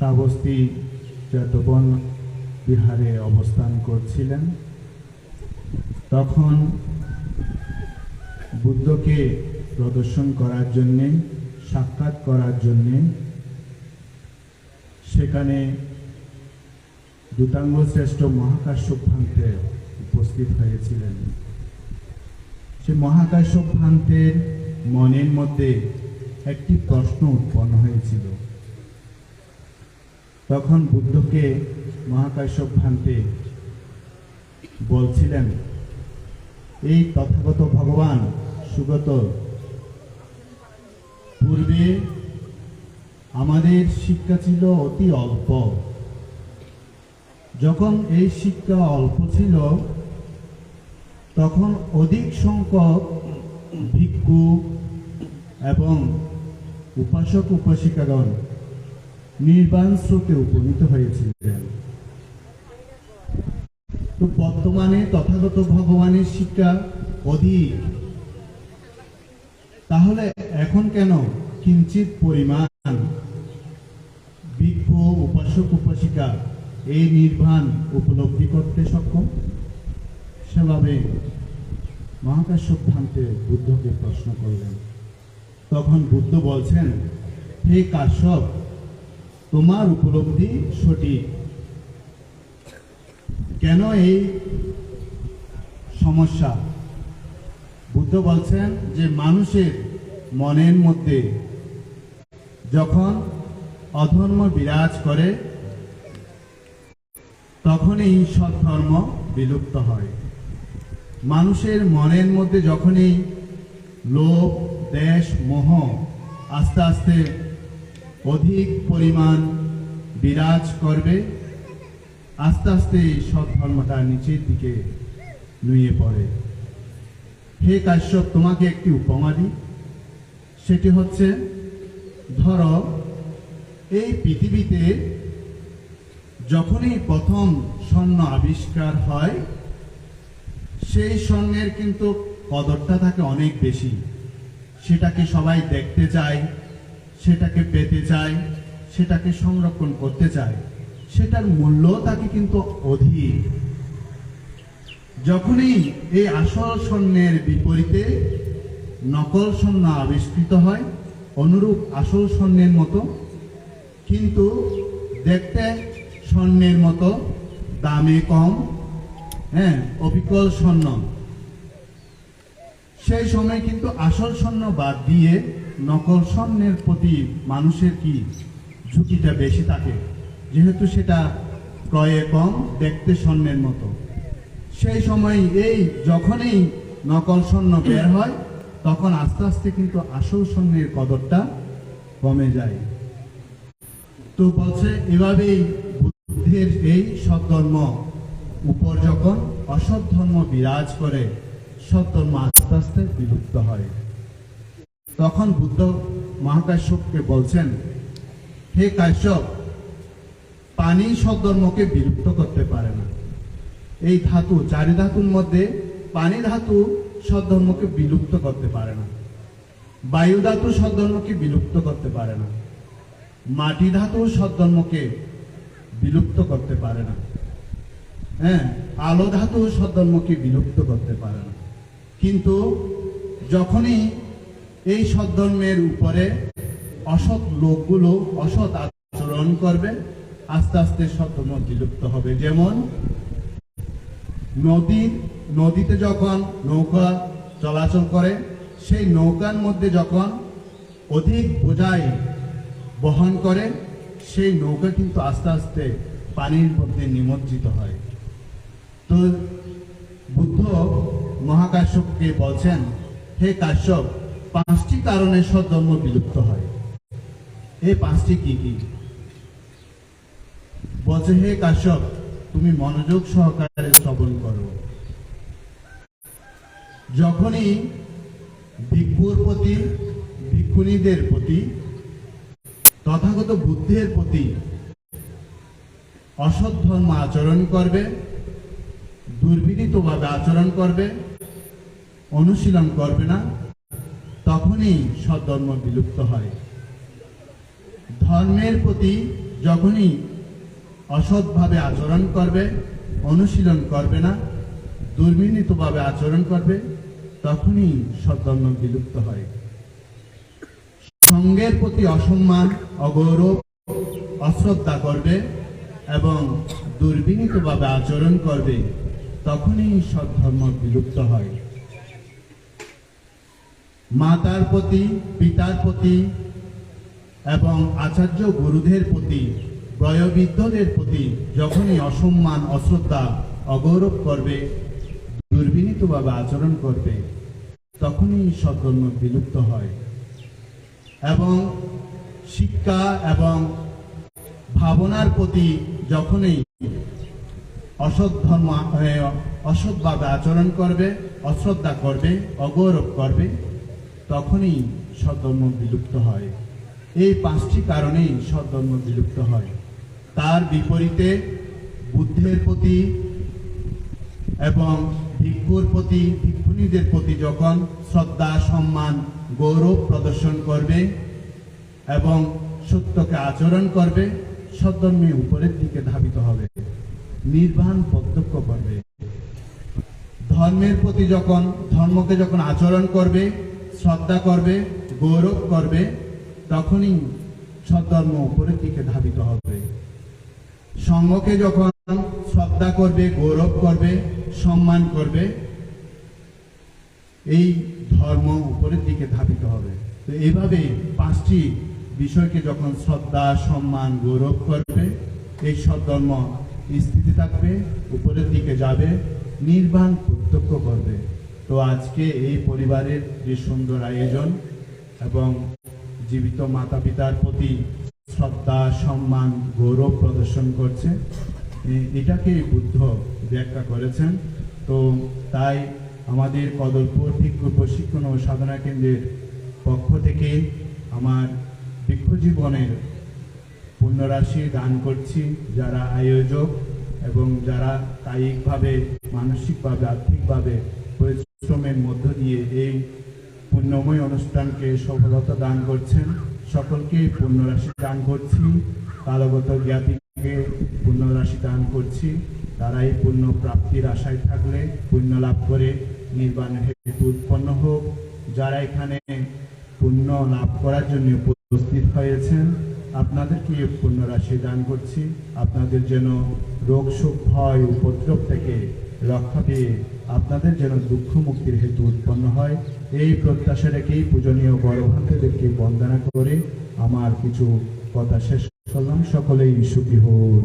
শ্রাবস্তী চেতবন বিহারে অবস্থান করছিলেন, তখন বুদ্ধকে প্রদর্শন করার জন্যে, সাক্ষাৎ করার জন্যে সেখানে দূতাঙ্গ শ্রেষ্ঠ মহাকাশ্যপ ভ্রান্তে উপস্থিত হয়েছিলেন। সে মহাকাশ্যপ ভ্রান্তের মনের মধ্যে একটি প্রশ্ন উৎপন্ন হয়েছিল। তখন বুদ্ধকে মহাকাশ্যপ ভ্রান্তে বলছিলেন, এই তথাগত ভগবান সুগত পূর্বে আমাদের শিক্ষা ছিল অতি অল্প। যখন এই শিক্ষা অল্প ছিল, তখন অধিক সংখ্যক ভিক্ষু এবং উপাসক উপাসিকাগণ নির্বাণ স্রোতে উপনীত হয়েছিলেন। তো বর্তমানে তথাগত ভগবানের শিক্ষা অধিক তাহলে এখন কেন কিঞ্চিত পরিমাণ ভিক্ষু উপাসক, উপাসিকা এই নির্বাণ উপলব্ধি করতে সক্ষম? সেভাবে মহাকাশ্যপ ভ্রান্তে বুদ্ধকে প্রশ্ন করলেন। তখন বুদ্ধ বলছেন, হে কাশ্যপ তোমার উপলব্ধি সঠিক। কেন এই সমস্যা? বুদ্ধ বলছেন যে মানুষের মনের মধ্যে যখন অধর্ম বিরাজ করে, তখনই সৎধর্ম বিলুপ্ত হয়। মানুষের মনের মধ্যে যখনই লোভ, দেশ, মোহ আস্তে আস্তে অধিক পরিমাণ বিরাজ করবে। আস্তে আস্তে এই সৎধর্মটা নিচের দিকে নুয়ে পড়ে। হে কাশ্যপ, তোমাকে একটি উপমা দিই। সেটি হচ্ছে, ধরো, এই পৃথিবীতে যখনই প্রথম স্বর্ণ আবিষ্কার হয়, সেই স্বর্ণের কিন্তু কদরটা থাকে অনেক বেশি। সেটাকে সবাই দেখতে চায়। সেটাকে পেতে চায়, সেটাকে সংরক্ষণ করতে চায়, সেটার মূল্য তাকে কিন্তু অধিক। যখনই এই আসল স্বর্ণের বিপরীতে নকল স্বর্ণ আবিষ্কৃত হয়, অনুরূপ আসল স্বর্ণের মতো, কিন্তু দেখতে স্বর্ণের মতো, দামে কম হ্যাঁ অবিকল স্বর্ণ। সেই সময় কিন্তু আসল স্বর্ণ বাদ দিয়ে নকল স্বর্ণের প্রতি মানুষের কি ঝুঁকিটা বেশি থাকে? যেহেতু সেটা ক্রয়ে কম দেখতে স্বর্ণের মতো। সেই সময় এই যখনই নকল স্বর্ণ বের হয়, তখন আস্তে আস্তে কিন্তু আসল স্বর্ণের কদরটা কমে যায়। তো বলছে, এভাবেই বুদ্ধের এই সৎধর্ম উপর যখন অসৎ ধর্ম বিরাজ করে সৎ ধর্ম আস্তে আস্তে বিলুপ্ত হয়। তখন বুদ্ধ মহাকাশ্যপকে বলছেন, হে কাশ্যপ, পানি সৎধর্মকে বিলুপ্ত করতে পারে না। এই ধাতু, চারি ধাতুর মধ্যে পানি ধাতু সদ্ধর্মকে বিলুপ্ত করতে পারে না। বায়ু ধাতু সদ্ধর্মকে বিলুপ্ত করতে পারে না। মাটি ধাতু সদ্ধর্মকে বিলুপ্ত করতে পারে না। হ্যাঁ আলো ধাতু সদ্ধর্মকে বিলুপ্ত করতে পারে না। কিন্তু যখনই এই সদ্ধর্মের উপরে অসৎ লোকগুলো অসৎ আচরণ করবে, আস্তে আস্তে সদ্ধর্ম বিলুপ্ত হবে। যেমন নদী, নদীতে যখন নৌকা চলাচল করে, সেই নৌকার মধ্যে যখন অধিক বোঝাই বহন করে, সেই নৌকা কিন্তু আস্তে আস্তে পানির মধ্যে নিমজ্জিত হয়। তো মহাকাশ্যপকে বলছেন, হে কাশ্যপ, পাঁচটি কারণে সধর্ম বিলুপ্ত হয়। এই পাঁচটি কি কি? বলছে, হে কাশ্যপ, তুমি মনোযোগ সহকারে শ্রবণ করো। যখনই ভিক্ষুর প্রতি, ভিক্ষুণীদের প্রতি, তথাগত বুদ্ধের প্রতি অসৎ ধর্ম আচরণ করবে দুর্বিনীতভাবে আচরণ করবে অনুশীলন করবে না, তখনই সদ্ধর্ম বিলুপ্ত হয়। ধর্মের প্রতি যখনই অসৎভাবে আচরণ করবে, অনুশীলন করবে না, দুর্বিনীতভাবে আচরণ করবে, তখনই সদ্ধর্ম বিলুপ্ত হয়। সঙ্গের প্রতি অসম্মান, অগৌরব, অশ্রদ্ধা করবে এবং দুর্বিনীতভাবে আচরণ করবে, তখনই সদ্ধর্ম বিলুপ্ত হয়। মাতার প্রতি, পিতার প্রতি এবং আচার্য গুরুদের প্রতি বয়োবৃদ্ধদের প্রতি যখনই অসম্মান, অশ্রদ্ধা অগৌরব করবে, দুর্বিনীতভাবে আচরণ করবে, তখনই সদ্ধর্ম বিলুপ্ত হয়। এবং শিক্ষা এবং ভাবনার প্রতি যখনই অসৎ ধর্ম অসৎভাবে আচরণ করবে, অশ্রদ্ধা করবে, অগৌরব করবে তখনই সদ্ধর্ম বিলুপ্ত হয়। এই পাঁচটি কারণেই সদ্ধর্ম বিলুপ্ত হয়। তার বিপরীতে বুদ্ধের প্রতি এবং ভিক্ষুর প্রতি ভিক্ষুণীদের প্রতি যখন শ্রদ্ধা, সম্মান, গৌরব প্রদর্শন করবে এবং সত্যকে আচরণ করবে সদ্ধর্মে উপরের দিকে ধাবিত হবে। নির্বাণ প্রত্যক্ষ করবে। ধর্মের প্রতি যখন, ধর্মকে যখন আচরণ করবে শ্রদ্ধা করবে, গৌরব করবে, তখনই সদ্ধর্ম উপরের দিকে ধাবিত হবে। সঙ্গকে যখন শ্রদ্ধা করবে, গৌরব করবে, সম্মান করবে, এই ধর্ম উপরের দিকে ধাবিত হবে। তো এইভাবে পাঁচটি বিষয়কে যখন শ্রদ্ধা, সম্মান, গৌরব করবে, এই সদ্ধর্ম স্থিতি থাকবে, উপরের দিকে যাবে, নির্বাণ প্রত্যক্ষ করবে। তো আজকে এই পরিবারের যে সুন্দর আয়োজন এবং জীবিত মাতা পিতার প্রতি শ্রদ্ধা, সম্মান, গৌরব প্রদর্শন করছে এটাকে বুদ্ধ ব্যাখ্যা করেছেন। তো তাই আমাদের কদলপুর ভিক্ষু প্রশিক্ষণ ও সাধনা কেন্দ্রের পক্ষ থেকে আমার ভিক্ষু জীবনের পুণ্যরাশি দান করছি যারা আয়োজক এবং যারা কায়িকভাবে, মানসিকভাবে, আর্থিকভাবে পরিশ্রমের মধ্য দিয়ে এই পুণ্যময় অনুষ্ঠানকে সফলতা দান করছেন। সকলকে পুণ্যরাশি দান করছি। কালগত জ্ঞাতিকে পুণ্যরাশি দান করছি। তারা এই পুণ্য প্রাপ্তির আশায় থাকলে পুণ্য লাভ করে নির্বাণের হেতু উৎপন্ন হোক। যারা এখানে পুণ্য লাভ করার জন্য উপস্থিত হয়েছেন, আপনাদেরকে পুণ্যরাশি দান করছি। আপনাদের যেন রোগ শোক ভয়, উপদ্রব থেকে রক্ষা পেয়ে আপনাদের যেন দুঃখ মুক্তির হেতু উৎপন্ন হয়, এই প্রত্যাশা রেখেই পূজনীয় বড়ভান্তেদেরকে বন্দনা করে আমার কিছু কথা শেষ করলাম। সকলেই সুখী হোক।